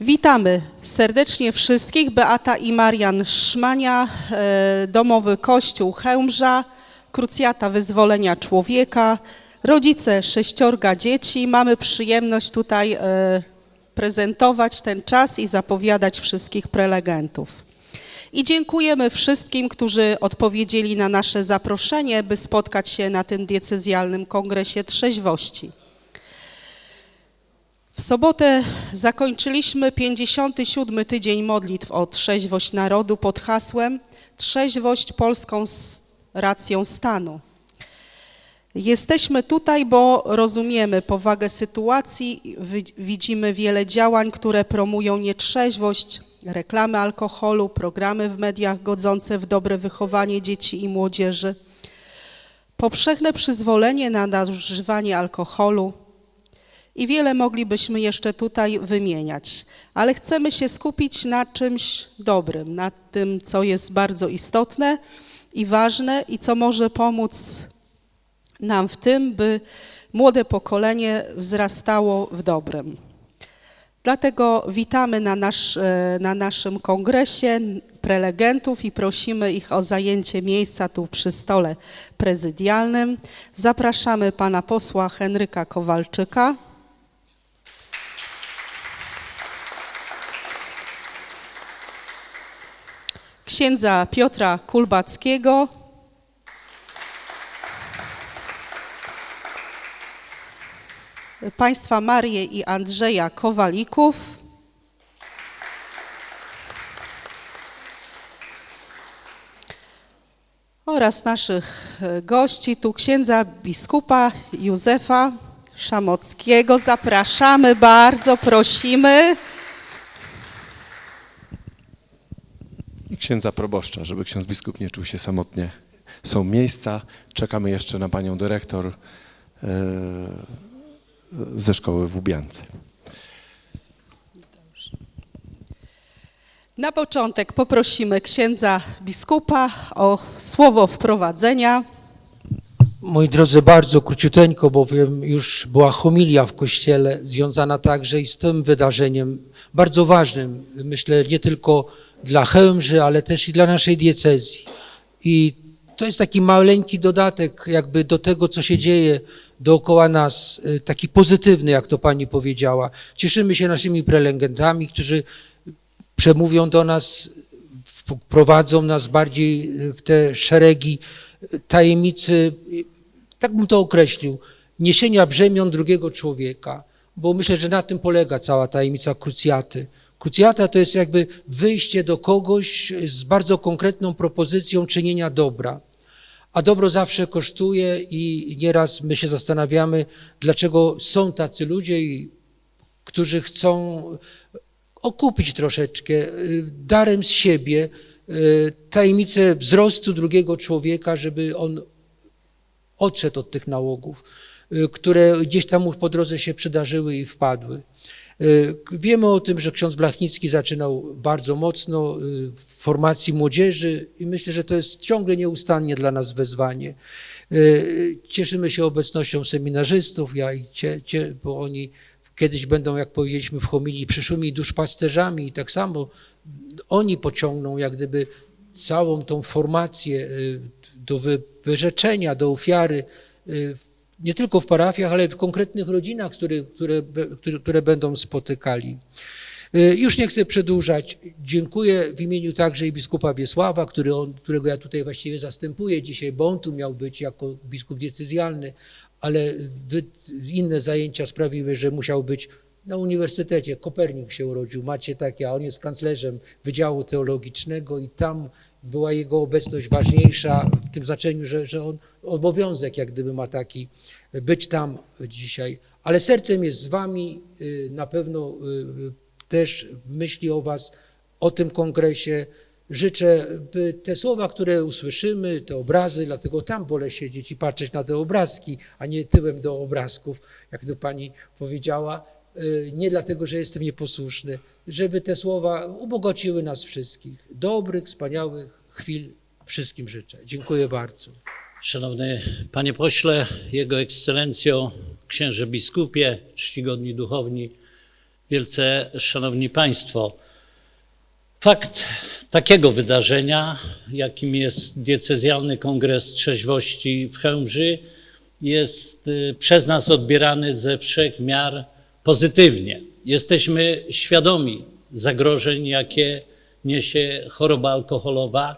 Witamy serdecznie wszystkich. Beata i Marian Szmania, e, Domowy Kościół Chełmża, Krucjata Wyzwolenia Człowieka, rodzice sześciorga dzieci. Mamy przyjemność tutaj e, prezentować ten czas i zapowiadać wszystkich prelegentów. I dziękujemy wszystkim, którzy odpowiedzieli na nasze zaproszenie, by spotkać się na tym diecezjalnym kongresie trzeźwości. W sobotę zakończyliśmy 57. tydzień modlitw o trzeźwość narodu pod hasłem Trzeźwość polską s- racją stanu. Jesteśmy tutaj, bo rozumiemy powagę sytuacji, wi- widzimy wiele działań, które promują nietrzeźwość, reklamy alkoholu, programy w mediach godzące w dobre wychowanie dzieci i młodzieży, powszechne przyzwolenie na nadużywanie alkoholu, i wiele moglibyśmy jeszcze tutaj wymieniać, ale chcemy się skupić na czymś dobrym, na tym, co jest bardzo istotne i ważne i co może pomóc nam w tym, by młode pokolenie wzrastało w dobrem. Dlatego witamy na, nasz, e, na naszym kongresie prelegentów i prosimy ich o zajęcie miejsca tu przy stole prezydialnym. Zapraszamy pana posła Henryka Kowalczyka. Księdza Piotra Kulbackiego, państwa Marię i Andrzeja Kowalików, oraz naszych e, gości, tu księdza biskupa Józefa Szamockiego. Zapraszamy bardzo, prosimy. Księdza proboszcza, żeby ksiądz biskup nie czuł się samotnie. Są miejsca, czekamy jeszcze na panią dyrektor e, ze szkoły w Łubiance. Na początek poprosimy księdza biskupa o słowo wprowadzenia. Moi drodzy, bardzo króciuteńko, bowiem już była homilia w kościele, związana także i z tym wydarzeniem, bardzo ważnym, myślę, nie tylko dla Chełmży, ale też i dla naszej diecezji. I to jest taki maleńki dodatek jakby do tego, co się dzieje dookoła nas, y, taki pozytywny, jak to pani powiedziała. Cieszymy się naszymi prelegentami, którzy przemówią do nas, wprowadzą nas bardziej w te szeregi tajemnicy, tak bym to określił, niesienia brzemion drugiego człowieka, bo myślę, że na tym polega cała tajemnica krucjaty. Krucjata to jest jakby wyjście do kogoś z bardzo konkretną propozycją czynienia dobra. A dobro zawsze kosztuje i nieraz my się zastanawiamy, dlaczego są tacy ludzie, którzy chcą okupić troszeczkę y, darem z siebie y, tajemnicę wzrostu drugiego człowieka, żeby on odszedł od tych nałogów, które gdzieś tam mu po drodze się przydarzyły i wpadły. Y, Wiemy o tym, że ksiądz Blachnicki zaczynał bardzo mocno y, w formacji młodzieży i myślę, że to jest ciągle nieustannie dla nas wezwanie. Y, Cieszymy się obecnością seminarzystów, ja i cie, cie, bo oni kiedyś będą, jak powiedzieliśmy w homilii, przyszłymi duszpasterzami i tak samo oni pociągną jak gdyby całą tą formację do wy- wyrzeczenia, do ofiary, nie tylko w parafiach, ale w konkretnych rodzinach, które, które, które, będą spotykali. Y, Już nie chcę przedłużać. Dziękuję w imieniu także i biskupa Wiesława, który on, którego ja tutaj właściwie zastępuję dzisiaj, bo on tu miał być jako biskup decyzjalny, ale inne zajęcia sprawiły, że musiał być na uniwersytecie. Kopernik się urodził, macie takie, a on jest kanclerzem Wydziału Teologicznego i tam była jego obecność ważniejsza w tym znaczeniu, że, że on obowiązek jak gdyby ma taki być tam dzisiaj. Ale sercem jest z wami, y, na pewno y, też myśli o was, o tym kongresie. Życzę, by te słowa, które usłyszymy, te obrazy, dlatego tam wolę siedzieć i patrzeć na te obrazki, a nie tyłem do obrazków, jak to pani powiedziała. Y, Nie dlatego, że jestem nieposłuszny, żeby te słowa ubogociły nas wszystkich. Dobrych, wspaniałych chwil wszystkim życzę. Dziękuję bardzo. Szanowny Panie Pośle, Jego Ekscelencjo, Księże Biskupie, czcigodni duchowni, Wielce Szanowni Państwo, fakt takiego wydarzenia, jakim jest diecezjalny kongres trzeźwości w Chełmży, jest y, przez nas odbierany ze wszech miar pozytywnie. Jesteśmy świadomi zagrożeń, jakie niesie choroba alkoholowa.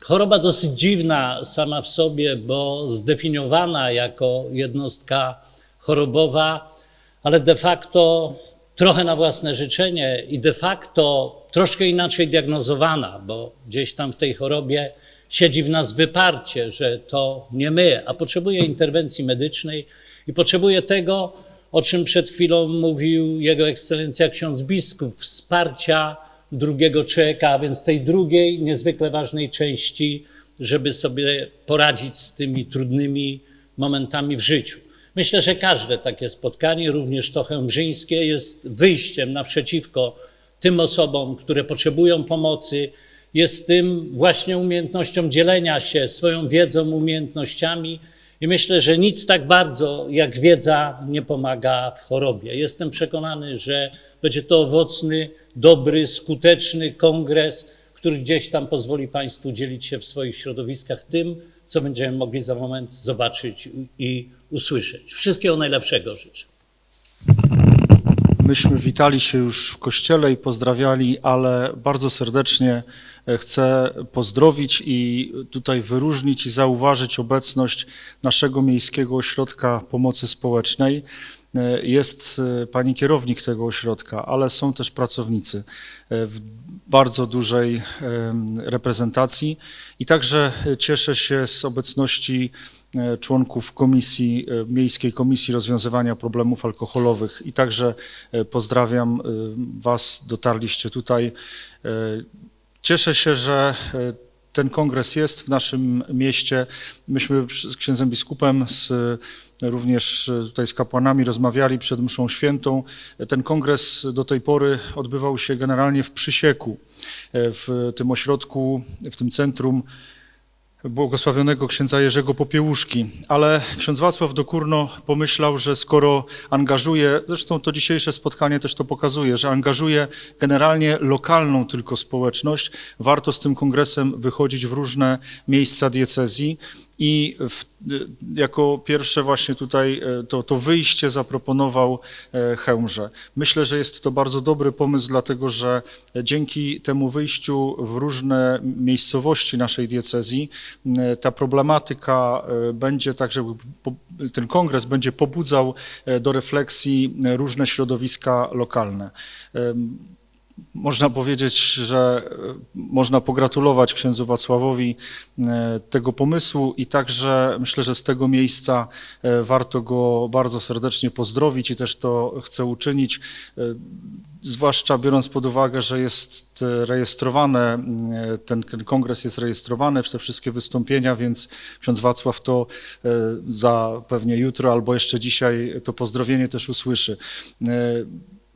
Choroba dosyć dziwna sama w sobie, bo zdefiniowana jako jednostka chorobowa, ale de facto trochę na własne życzenie i de facto troszkę inaczej diagnozowana, bo gdzieś tam w tej chorobie siedzi w nas wyparcie, że to nie my, a potrzebuje interwencji medycznej i potrzebuje tego, o czym przed chwilą mówił Jego Ekscelencja ksiądz biskup, wsparcia drugiego człowieka, a więc tej drugiej, niezwykle ważnej części, żeby sobie poradzić z tymi trudnymi momentami w życiu. Myślę, że każde takie spotkanie, również to chełmżyńskie, jest wyjściem naprzeciwko tym osobom, które potrzebują pomocy, jest tym właśnie umiejętnością dzielenia się swoją wiedzą, umiejętnościami i myślę, że nic tak bardzo jak wiedza nie pomaga w chorobie. Jestem przekonany, że będzie to owocny, dobry, skuteczny kongres, który gdzieś tam pozwoli Państwu dzielić się w swoich środowiskach tym, co będziemy mogli za moment zobaczyć i usłyszeć. Wszystkiego najlepszego życzę. Myśmy witali się już w kościele i pozdrawiali, ale bardzo serdecznie e, chcę pozdrowić i tutaj wyróżnić i zauważyć obecność naszego Miejskiego Ośrodka Pomocy Społecznej. E, Jest e, pani kierownik tego ośrodka, ale są też pracownicy w bardzo dużej reprezentacji i także cieszę się z obecności członków Komisji, e, Miejskiej Komisji Rozwiązywania Problemów Alkoholowych i także e, pozdrawiam e, Was, dotarliście tutaj. E, Cieszę się, że e, ten kongres jest w naszym mieście. Myśmy z księdzem biskupem, z, również e, tutaj z kapłanami rozmawiali przed mszą świętą. Ten kongres do tej pory odbywał się generalnie w Przysieku, e, w tym ośrodku, w tym centrum błogosławionego księdza Jerzego Popiełuszki, ale ksiądz Wacław Dokurno pomyślał, że skoro angażuje, zresztą to dzisiejsze spotkanie też to pokazuje, że angażuje generalnie lokalną tylko społeczność, warto z tym kongresem wychodzić w różne miejsca diecezji i w, jako pierwsze właśnie tutaj e, to, to wyjście zaproponował e, Chełmże. Myślę, że jest to bardzo dobry pomysł, dlatego że dzięki temu wyjściu w różne miejscowości naszej diecezji m, ta problematyka e, będzie tak, żeby po- ten kongres będzie pobudzał e, do refleksji e, różne środowiska lokalne. Można powiedzieć, że e, można pogratulować księdzu Wacławowi e, tego pomysłu i także myślę, że z tego miejsca e, warto go bardzo serdecznie pozdrowić i też to chcę uczynić. Zwłaszcza biorąc pod uwagę, że jest rejestrowane, ten, ten kongres jest rejestrowany, te wszystkie wystąpienia, więc ksiądz Wacław to za pewnie jutro albo jeszcze dzisiaj to pozdrowienie też usłyszy.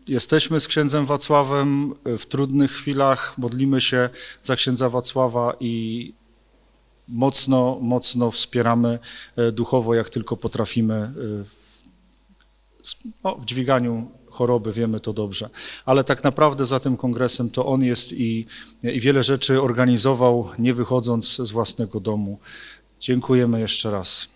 E, Jesteśmy z księdzem Wacławem w trudnych chwilach, modlimy się za księdza Wacława i mocno, mocno wspieramy e, duchowo, jak tylko potrafimy e, w, no, w dźwiganiu choroby, wiemy to dobrze. Ale tak naprawdę za tym kongresem to on jest i, i wiele rzeczy organizował, nie wychodząc z własnego domu. Dziękujemy jeszcze raz.